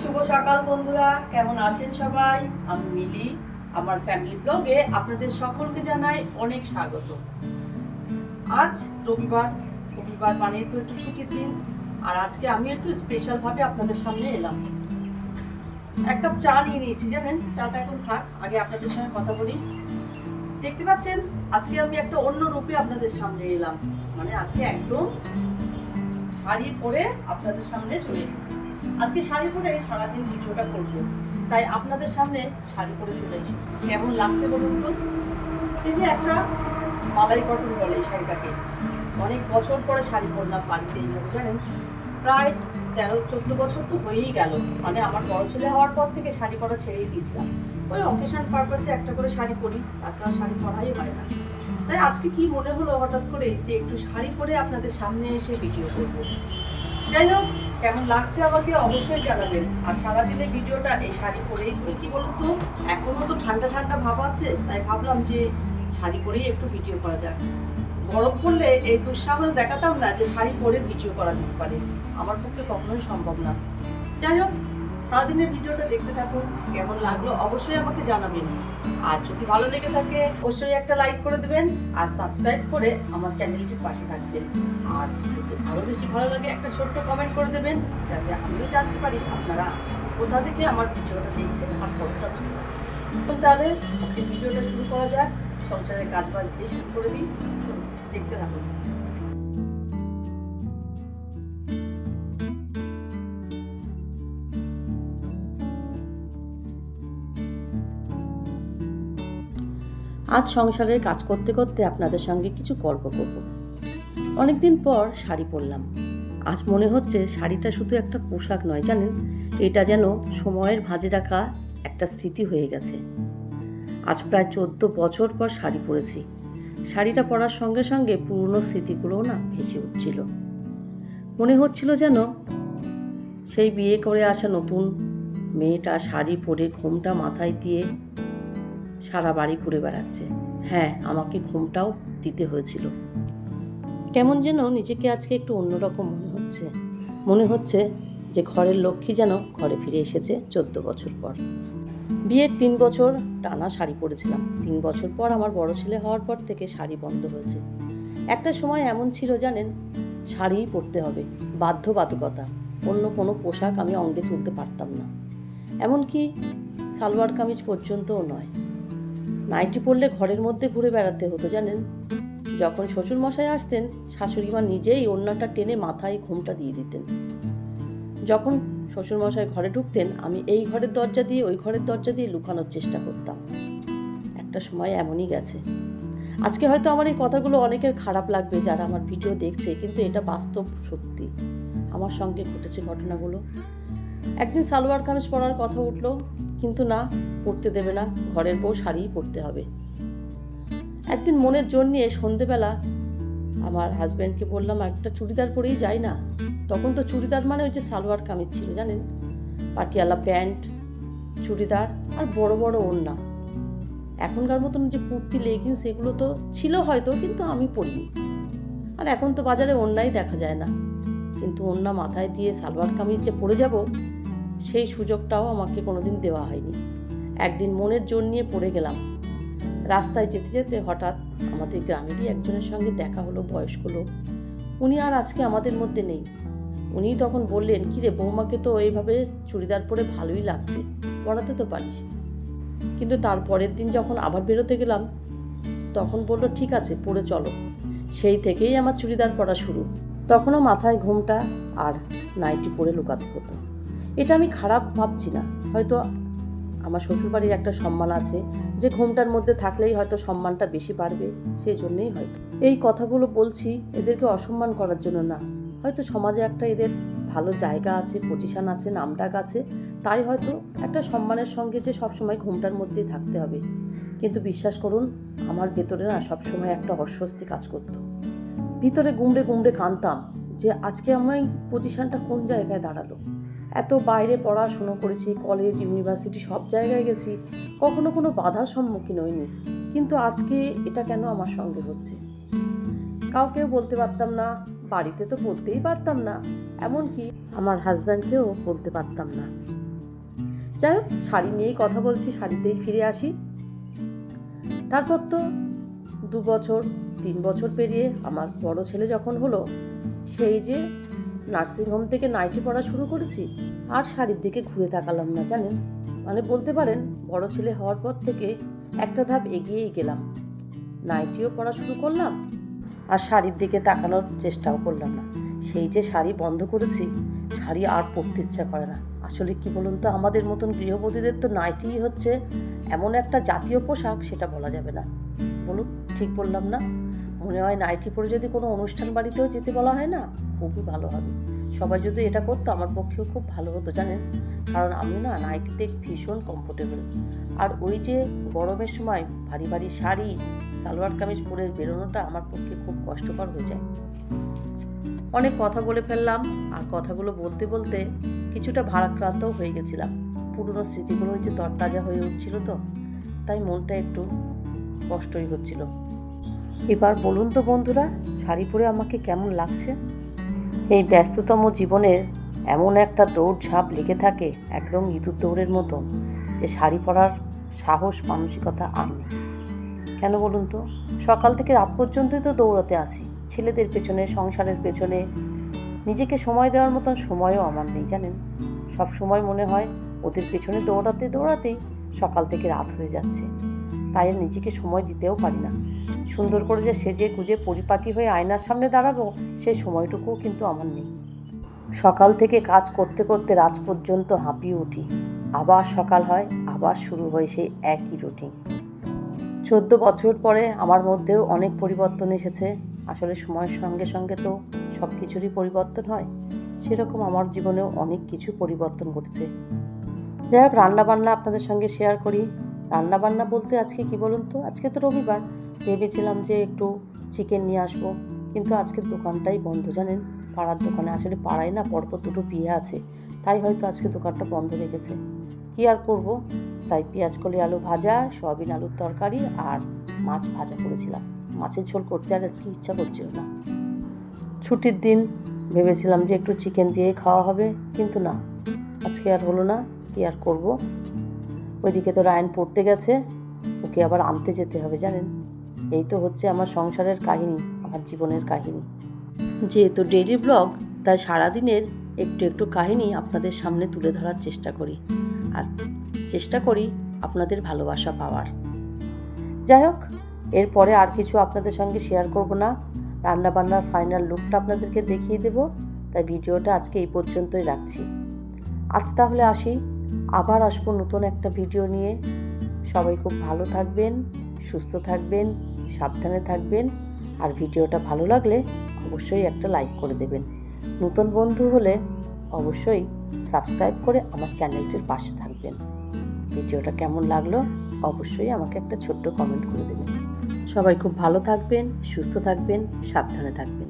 শুভ সকাল বন্ধুরা, কেমন আছেন সবাই? আমি মিলি, আমার ফ্যামিলি ব্লগে আপনাদের সকলকে জানাই অনেক স্বাগত। আজ রবিবার রবিবার মানে তো একটু ছুটির দিন, আর আজকে আমি একটু স্পেশাল ভাবে আপনাদের সামনে এলাম। এক কাপ চা নিয়ে নিয়েছি, জানেন? চাটা এখন থাক, আগে আপনাদের সঙ্গে কথা বলি। দেখতে পাচ্ছেন, আজকে আমি একটা অন্য রূপে আপনাদের সামনে এলাম। মানে আজকে একদম শাড়ি পরে আপনাদের সামনে চলে এসেছি। আজকে শাড়ি পরে সারাদিন ভিডিওটা করব। তাই আপনাদের সামনে শাড়ি পরে চলে এসেছি। কেমন লাগছে বলুন তো? এই যে একটা মালাই কটন বলে এই শাড়িটাকে। অনেক বছর পরে শাড়ি পরলাম বাড়িতে এইভাবে জানেন, প্রায় তেরো, চোদ্দ বছর তো হয়েই গেল। মানে আমার বড় ছেলে হওয়ার পর থেকে শাড়ি পরা ছেড়েই দিয়েছিলাম। ওই অকেশন পারপাসে একটা করে শাড়ি পরি, তাছাড়া শাড়ি পরাই হয় না। তাই আজকে কি মনে হলো হঠাৎ করে যে একটু শাড়ি পরে আপনাদের সামনে এসে ভিডিও করব? যাই হোক কেমন লাগছে আমাকে অবশ্যই জানাবেন। আর সারাদিনের ভিডিওটা এই শাড়ি পরেই কি বলুন তো? এখনও তো ঠান্ডা ঠান্ডা ভাব আছে, তাই ভাবলাম যে শাড়ি পরেই একটু ভিডিও করা যাক। গরম পড়লে এই দুঃসাহস দেখাতাম না যে শাড়ি পরে ভিডিও করা যেতে পারে। আমার পক্ষে কখনোই সম্ভব না। যাই হোক সারাদিনের ভিডিওটা দেখতে থাকুন, কেমন লাগল অবশ্যই আমাকে জানাবেন। আর যদি ভালো লেগে থাকে, অবশ্যই একটা লাইক করে দেবেন আর সাবস্ক্রাইব করে আমার চ্যানেলটির পাশে থাকবেন। আর যদি আরও বেশি ভালো লাগে, একটা ছোট্ট কমেন্ট করে দেবেন, যাতে আমিও জানতে পারি আপনারা কোথা থেকে আমার ভিডিওটা দেখছেন আর কতটা ভালো লাগছে তাহলে আজকে ভিডিওটা শুরু করা যাক। সংসারের কাজ বাজ দিয়ে শুরু করে দিই। দেখতে থাকুন। আজ সংসারের কাজ করতে করতে আপনাদের সঙ্গে কিছু গল্প করব। অনেকদিন পর শাড়ি পরলাম। আজ মনে হচ্ছে শাড়িটা শুধু একটা পোশাক নয়, জানেন? এটা যেন সময়ের ভাঁজে রাখা একটা স্মৃতি হয়ে গেছে। আজ প্রায় চোদ্দ বছর পর শাড়ি পরেছি। শাড়িটা পরার সঙ্গে সঙ্গে পুরনো স্মৃতিগুলোও না ভেসে উঠছিল। মনে হচ্ছিল যেন সেই বিয়ে করে আসা নতুন মেয়েটা শাড়ি পরে ঘোমটা মাথায় দিয়ে সারা বাড়ি ঘুরে বেড়াচ্ছে। হ্যাঁ আমাকে ঘুমটাও দিতে হয়েছিল। কেমন যেন নিজেকে আজকে একটু অন্যরকম মনে হচ্ছে। মনে হচ্ছে যে ঘরের লক্ষ্মী যেন ঘরে ফিরে এসেছে চোদ্দ বছর পর। বিয়ের তিন বছর টানা শাড়ি পরেছিলাম। তিন বছর পর আমার বড় ছেলে হওয়ার পর থেকে শাড়ি বন্ধ হয়েছে। একটা সময় এমন ছিল জানেন, শাড়িই পরতে হবে, বাধ্যবাধকতা। অন্য কোনো পোশাক আমি অঙ্গে তুলতে পারতাম না। এমনকি সালোয়ার কামিজ পর্যন্তও নয়। নাইটি পরলে ঘরের মধ্যে ঘুরে বেড়াতে হতো, জানেন? যখন শ্বশুরমশাই আসতেন শাশুড়ি মা নিজেই ওড়নাটা টেনে মাথায় ঘুমটা দিয়ে দিতেন। যখন শ্বশুরমশাই ঘরে ঢুকতেন, আমি এই ঘরের দরজা দিয়ে ওই ঘরের দরজা দিয়ে লুকানোর চেষ্টা করতাম। একটা সময় এমনই গেছে। আজকে হয়তো আমার এই কথাগুলো অনেকের খারাপ লাগবে যারা আমার ভিডিও দেখছে, কিন্তু এটা বাস্তব সত্যি। আমার সঙ্গে ঘটেছে ঘটনাগুলো। একদিন সালোয়ার কামিজ পরার কথা উঠল। কিন্তু না, পড়তে দেবে না, ঘরের বউ শাড়িই পরতে হবে। একদিন মনের জোর নিয়ে সন্ধেবেলা আমার হাজব্যান্ডকে বললাম, একটা চুড়িদার পরেই যাই না? তখন তো চুড়িদার মানে ওই যে সালোয়ার কামিজ ছিল, জানেন? পাটিয়ালা প্যান্ট, চুড়িদার আর বড় বড় ওড়না। এখনকার মতন যে কুর্তি, লেগিংস এগুলো তো ছিল হয়তো, কিন্তু আমি পরিনি। আর এখন তো বাজারে ওড়নাই দেখা যায় না। কিন্তু ওড়না মাথায় দিয়ে সালোয়ার কামিজ যে পরে যাব সেই সুযোগটাও আমাকে কোনোদিন দেওয়া হয়নি। একদিন মনের জোর নিয়ে পড়ে গেলাম। রাস্তায় যেতে যেতে হঠাৎ আমাদের গ্রামেরই একজনের সঙ্গে দেখা হলো বয়স্ক লোক। উনি আর আজকে আমাদের মধ্যে নেই। উনি তখন বললেন, কিরে বৌমাকে তো এইভাবে চুড়িদার পরে ভালোই লাগছে, পড়াতে তো পারিস। কিন্তু তার পরের দিন যখন আবার বেরোতে গেলাম, তখন বলল, ঠিক আছে পরে চলো। সেই থেকেই আমার চুড়িদার পরা শুরু। তখনও মাথায় ঘুমটা আর নাইটি পরে লুকাতে হতো। এটা আমি খারাপ ভাবছি না। হয়তো আমার শ্বশুরবাড়ির একটা সম্মান আছে, যে ঘুমটার মধ্যে থাকলেই হয়তো সম্মানটা বেশি বাড়বে, সেই জন্যেই হয়তো। এই কথাগুলো বলছি এদেরকে অসম্মান করার জন্য না। হয়তো সমাজে একটা এদের ভালো জায়গা আছে পজিশন আছে, নামডাক আছে, তাই হয়তো একটা সম্মানের সঙ্গে যে সবসময় ঘুমটার মধ্যেই থাকতে হবে। কিন্তু বিশ্বাস করুন, আমার ভেতরে না সবসময় একটা অস্বস্তি কাজ করতো। ভিতরে গুমড়ে গুমড়ে কানতাম যে আজকে আমার পজিশনটা কোন জায়গায় দাঁড়াল? এত বাইরে পড়াশুনো করেছি কলেজ ইউনিভার্সিটি সব জায়গায় গেছি, কখনো কোনো বাধার সম্মুখীন হইনি। কিন্তু আজকে এটা কেন আমার সঙ্গে হচ্ছে? কাউকেও বলতে পারতাম না, বাড়িতে তো বলতেই পারতাম না, এমনকি আমার হাজব্যান্ডকেও বলতে পারতাম না। যাই হোক, শাড়ি নিয়েই কথা বলছি, শাড়িতেই ফিরে আসি। তারপর তো দু বছর, তিন বছর পেরিয়ে আমার বড় ছেলে যখন হলো, সেই যে নার্সিংহোম থেকে নাইটি পড়া শুরু করেছি, আর শাড়ির দিকে ঘুরে তাকালাম না, জানেন? মানে বলতে পারেন, বড় ছেলে হওয়ার পর থেকে একটা ধাপ এগিয়েই গেলাম। নাইটিও পড়া শুরু করলাম, আর শাড়ির দিকে তাকানোর চেষ্টাও করলাম না। সেই যে শাড়ি বন্ধ করেছি, শাড়ি আর পরতে ইচ্ছা করে না। আসলে কি বলুন তো, আমাদের মতন গৃহবধূদের তো নাইটিই হচ্ছে এমন একটা জাতীয় পোশাক, সেটা বলা যাবে না। বলুন, ঠিক বললাম না? মনে হয় নাইটি পরে যদি কোনো অনুষ্ঠান বাড়িতেও যেতে বলা হয় না, খুবই ভালো হবে। সবাই যদি এটা করতো, আমার পক্ষেও খুব ভালো হতো, জানেন? কারণ আমি না নাইটিতে ভীষণ কমফোর্টেবল আর ওই যে গরমের সময় ভারী ভারী শাড়ি, সালোয়ার কামিজ পরে বেরোনোটা আমার পক্ষে খুব কষ্টকর হয়ে যায়। অনেক কথা বলে ফেললাম, আর কথাগুলো বলতে বলতে কিছুটা ভারাক্রান্তও হয়ে গেছিলাম। পুরনো স্মৃতিগুলো যে তরতাজা হয়ে উঠছিল তো, তাই মনটা একটু কষ্টই হচ্ছিল। এবার বলুন তো বন্ধুরা, শাড়ি পরে আমাকে কেমন লাগছে? এই ব্যস্ততম জীবনের এমন একটা দৌড়ঝাঁপ লেগে থাকে একদম ইঁদুর দৌড়ের মতো যে শাড়ি পরার সাহস, মানসিকতা আর নেই। কেন বলুন তো? সকাল থেকে রাত পর্যন্তই তো দৌড়াতে আছি। ছেলেদের পেছনে, সংসারের পেছনে, নিজেকে সময় দেওয়ার মতন সময়ও আমার নেই, জানেন? সব সময় মনে হয় ওদের পেছনে দৌড়াতে দৌড়াতেই সকাল থেকে রাত হয়ে যাচ্ছে। তাই নিজেকে সময় দিতেও পারি না। সুন্দর করে যে সেজে গুজে পরিপাটি হয়ে আয়নার সামনে দাঁড়াবো সেই সময়টুকুও কিন্তু আমার নেই। সকাল থেকে কাজ করতে করতে রাত পর্যন্ত হাঁপিয়ে উঠি। আবার সকাল হয়, আবার শুরু হয় সেই একই রুটিন। চোদ্দ বছর পরে আমার মধ্যেও অনেক পরিবর্তন এসেছে। আসলে সময়ের সঙ্গে সঙ্গে তো সব কিছুরই পরিবর্তন হয়। সেরকম আমার জীবনেও অনেক কিছু পরিবর্তন ঘটেছে। যাই হোক, রান্নাবান্না আপনাদের সঙ্গে শেয়ার করি। রান্নাবান্না বলতে আজকে কি বলুন তো? আজকে তো রবিবার। ভেবেছিলাম যে একটু চিকেন নিয়ে আসব। কিন্তু আজকের দোকানটাই বন্ধ, জানেন? পাড়ার দোকানে আসলে পাড়ায় না পরপর দুটো বিয়ে আছে। তাই হয়তো আজকে দোকানটা বন্ধ রেখেছে। কী আর করব? তাই পেঁয়াজ, কলি, আলু ভাজা, সয়াবিন, আলুর তরকারি আর মাছ ভাজা করেছিলাম। মাছের ঝোল করতে আর আজকে ইচ্ছা করছিল না। ছুটির দিন ভেবেছিলাম যে একটু চিকেন দিয়ে খাওয়া হবে, কিন্তু না। আজকে আর হলো না, কি আর করব? ওইদিকে তো রায়ন পড়তে গেছে, ওকে আবার আনতে যেতে হবে, জানেন? এই তো হচ্ছে আমার সংসারের কাহিনী আমার জীবনের কাহিনী। যেহেতু ডেইলি ব্লগ তাই সারাদিনের একটু একটু কাহিনী আপনাদের সামনে তুলে ধরার চেষ্টা করি। আর চেষ্টা করি আপনাদের ভালোবাসা পাওয়ার। যাই হোক এরপরে আর কিছু আপনাদের সঙ্গে শেয়ার করব না। রান্নাবান্নার ফাইনাল লুকটা আপনাদেরকে দেখিয়ে দেব। তাই ভিডিওটা আজকে এই পর্যন্তই রাখছি। আজ তাহলে আসি আবার আসব নতুন একটা ভিডিও নিয়ে। সবাই খুব ভালো থাকবেন সুস্থ থাকবেন। সাবধানে থাকবেন। আর ভিডিওটা ভালো লাগলে অবশ্যই একটা লাইক করে দেবেন। নতুন বন্ধু হলে অবশ্যই সাবস্ক্রাইব করে আমার চ্যানেলটির পাশে থাকবেন। ভিডিওটা কেমন লাগল অবশ্যই আমাকে একটা ছোট্ট কমেন্ট করে দেবেন। সবাই খুব ভালো থাকবেন, সুস্থ থাকবেন, সাবধানে থাকবেন।